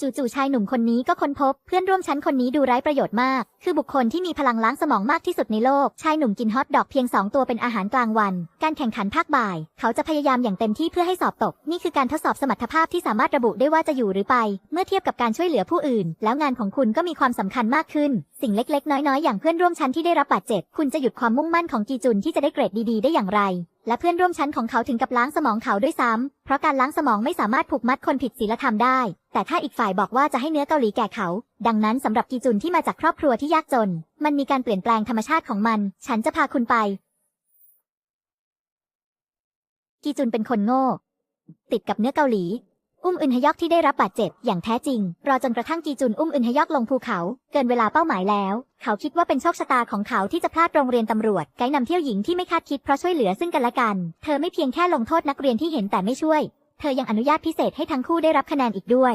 จู่ๆชายหนุ่มคนนี้ก็ค้นพบเพื่อนร่วมชั้นคนนี้ดูไร้ประโยชน์มาก คือบุคคลที่มีพลังล้างสมองมากที่สุดในโลก ชายหนุ่มกินฮอทดอกเพียง 2 ตัวเป็นอาหารกลางวัน การแข่งขันภาคบ่าย เขาจะพยายามอย่างเต็มที่เพื่อให้สอบตก นี่คือการทดสอบสมรรถภาพที่สามารถระบุได้ว่าจะอยู่หรือไป เมื่อเทียบกับการช่วยเหลือผู้อื่น แล้วงานของคุณก็มีความสำคัญมากขึ้น สิ่งเล็กๆ น้อยๆ อย่างเพื่อนร่วมชั้นที่ได้รับบาดเจ็บ คุณจะหยุดความมุ่งมั่นของกีจุนที่จะได้เกรดดีๆ ได้อย่างไร และเพื่อนร่วมชั้นของเขาถึงกับล้างสมองเขาด้วยซ้ำ เพราะการล้างสมองไม่สามารถผูกมัดคนผิดศีลธรรมได้ แต่ถ้าอีกฝ่ายบอกว่าจะให้เนื้อเกาหลีแก่เขา ดังนั้นสำหรับกีจุนที่มาจากครอบครัวที่ยากจน มันมีการเปลี่ยนแปลงธรรมชาติของมัน ฉันจะพาคุณไป กีจุนเป็นคนโง่ ติดกับเนื้อเกาหลี อุ้มอึนฮยอกที่ได้รับบาดเจ็บอย่างแท้จริง รอจนกระทั่งกีจุนอุ้มอึนฮยอกลงภูเขา เกินเวลาเป้าหมายแล้ว เขาคิดว่าเป็นโชคชะตาของเขาที่จะพลาดโรงเรียนตำรวจ ไกด์นำเที่ยวหญิงที่ไม่คาดคิดเพราะช่วยเหลือซึ่งกันและกัน เธอไม่เพียงแค่ลงโทษนักเรียนที่เห็นแต่ไม่ช่วย เธอยังอนุญาตพิเศษให้ทั้งคู่ได้รับคะแนนอีกด้วย